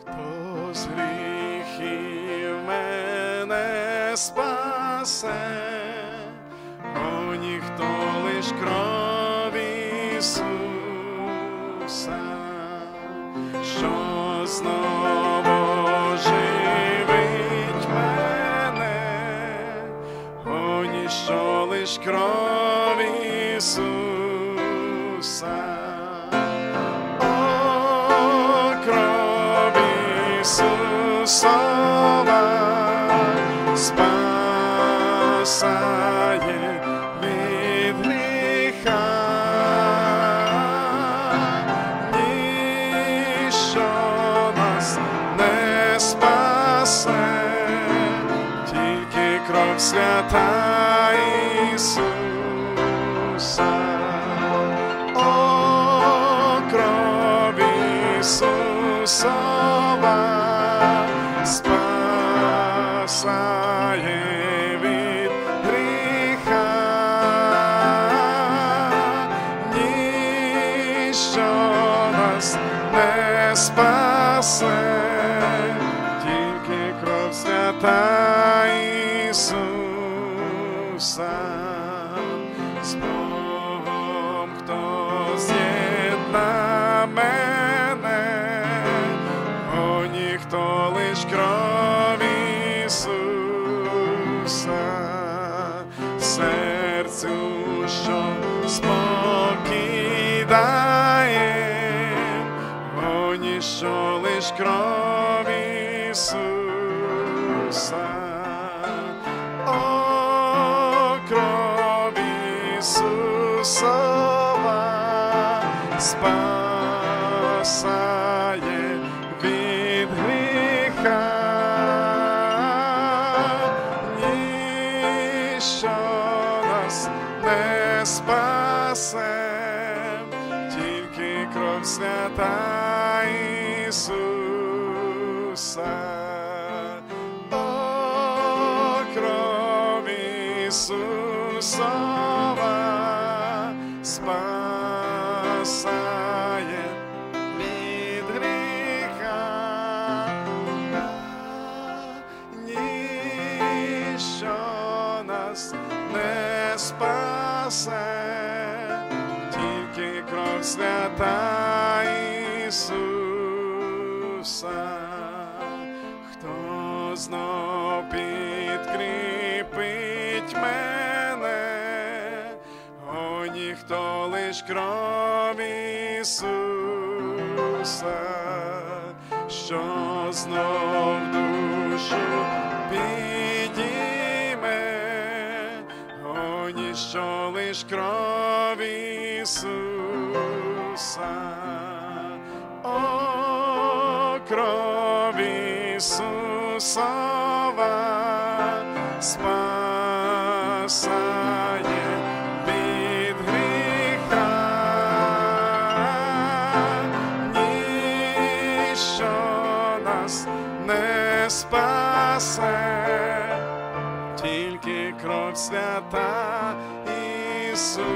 Хто з гріхів мене спасе, бо ніхто лиш кров Ісуса, що знову живить мене, о ніщо лиш кров Ісуса. Свята Ісуса. О, кров Ісусова спасає від гріха. Ніщо нас не спасе, тільки кров свята Ісуса. З Богом, хто з'єдна мене, о ніхто лиш кров Ісуса, серцю, що спокій дає, о ніщо лиш кров Ісуса. Ісусова спасає від гріха. Ніщо нас не спасе, тільки кров свята Ісуса. О, спасає від гріха. Нас не спасе, тільки кров. Хто знов підкріпить мене, о ніхто лиш кров Ісуса, що знов душу підійме, о ніщо лиш кров Ісуса. О, кров Ісусова спасає не спасе, тільки кров свята Ісуса.